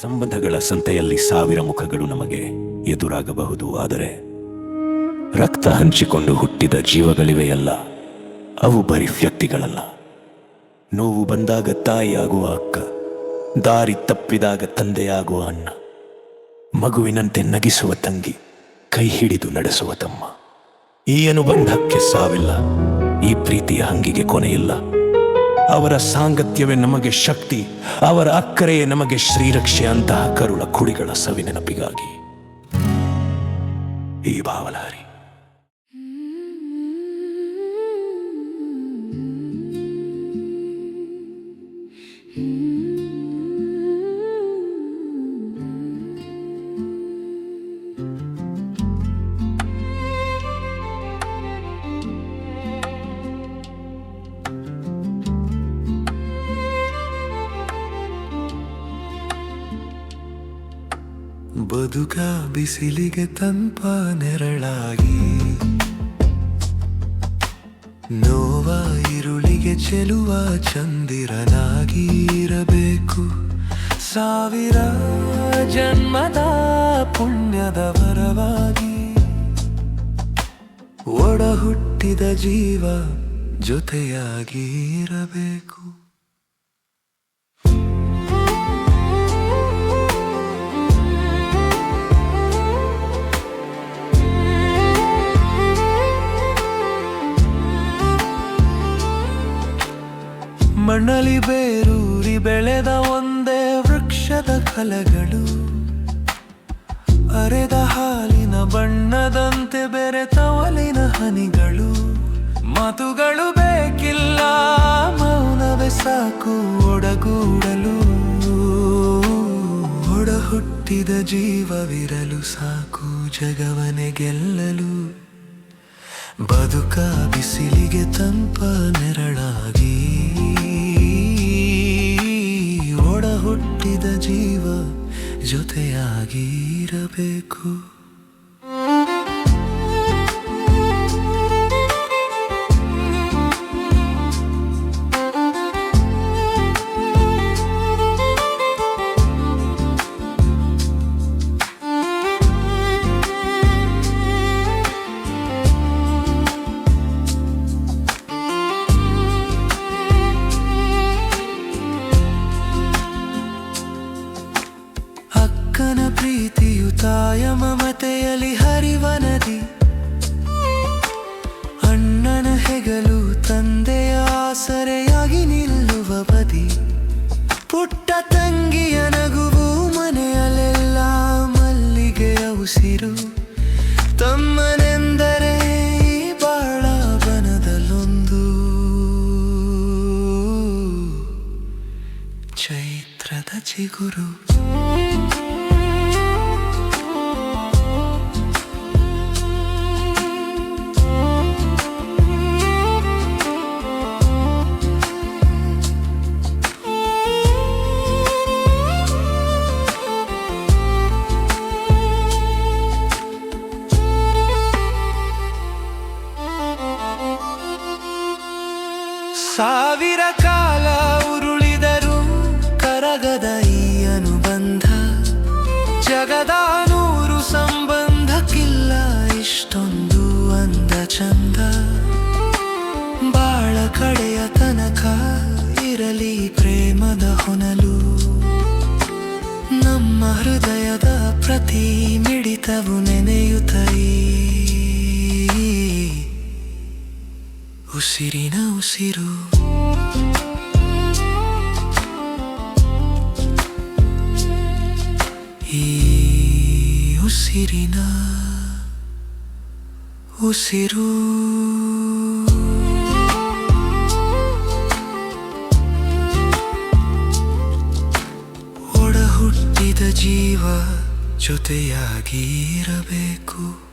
ಸಂಬಂಧಗಳ ಸಂತೆಯಲ್ಲಿ ಸಾವಿರ ಮುಖಗಳು ನಮಗೆ ಎದುರಾಗಬಹುದು, ಆದರೆ ರಕ್ತ ಹಂಚಿಕೊಂಡು ಹುಟ್ಟಿದ ಜೀವಗಳಿವೆಯಲ್ಲ ಅವು ಬರೀ ವ್ಯಕ್ತಿಗಳಲ್ಲ. ನೋವು ಬಂದಾಗ ತಾಯಿಯಾಗುವ ಅಕ್ಕ, ದಾರಿ ತಪ್ಪಿದಾಗ ತಂದೆಯಾಗುವ ಅಣ್ಣ, ಮಗುವಿನಂತೆ ನಗಿಸುವ ತಂಗಿ, ಕೈ ಹಿಡಿದು ನಡೆಸುವ ತಮ್ಮ. ಈ ಅನುಬಂಧಕ್ಕೆ ಸಾವಿಲ್ಲ, ಈ ಪ್ರೀತಿಯ ಹಂಗಿಗೆ ಕೊನೆಯಿಲ್ಲ. ಅವರ ಸಾಂಗತ್ಯವೇ ನಮಗೆ ಶಕ್ತಿ ಅವರ ಅಕ್ಕರೆಯೇ ನಮಗೆ ಶ್ರೀರಕ್ಷೆ ಅಂತಹ ಕರುಳ ಕುಡಿಗಳ ಸವಿನೆನಪಿಗಾಗಿ ಈ ಭಾವಲಹರಿ. ಬದುಕ ಬಿಸಿಲಿಗೆ ತಂಪ ನೆರಳಾಗಿ. ನೋವ ಇರುಳಿಗೆ ಚೆಲುವ ಚಂದಿರನಾಗಿ ಇರಬೇಕು. ಸಾವಿರ ಜನ್ಮದ ಪುಣ್ಯದ ಪರವಾಗಿ ಒಡಹುಟ್ಟಿದ ಜೀವ ಜೊತೆಯಾಗಿ ಮಣ್ಣಲಿ ಬೇರೂರಿ ಬೆಳೆದ ಒಂದೇ ವೃಕ್ಷದ ಕಲಗಳು. ಅರೆದ ಹಾಲಿನ ಬಣ್ಣದಂತೆ ಬೆರೆತವಲಿನ ಹನಿಗಳು. ಮಾತುಗಳು ಬೇಕಿಲ್ಲ, ಮೌನವೇ ಸಾಕು ಒಡಗೂಡಲು. ಒಡ ಹುಟ್ಟಿದ ಜೀವವಿರಲು ಸಾಕು ಜಗವನೆ ಗೆಲ್ಲಲು. ಬದುಕ ಬಿಸಿಲಿಗೆ ತಂಪ ನೆರಳಾಗಿ. ಹುಟ್ಟಿದ ಜೀವ ಜೊತೆಯಾಗಿ ಪುಟ್ಟ ತಂಗಿಯ ನಗುವು ಮನೆಯಲ್ಲೆಲ್ಲ ಮಲ್ಲಿಗೆಯ ಉಸಿರು. ತಮ್ಮನೆಂದರೆ ಬಾಳ ಬನದಲ್ಲೊಂದು. ಚೈತ್ರದ ಚಿಗುರು. ಚಂದ ಬಾಳ ಕಡೆಯ ತನಕ ಇರಲಿ ಪ್ರೇಮದ ಹೊನಲು. ನಮ್ಮ ಹೃದಯದ ಪ್ರತಿ ಮಿಡಿತವು ನೆನೆಯುತ್ತೈ ಉಸಿರಿನ ಉಸಿರು. ಈ ಉಸಿರಿನ ಉಸಿರು. ಒಡ ಹುಟ್ಟಿದ ಜೀವ ಜೊತೆಯಾಗಿ ಇರಬೇಕು.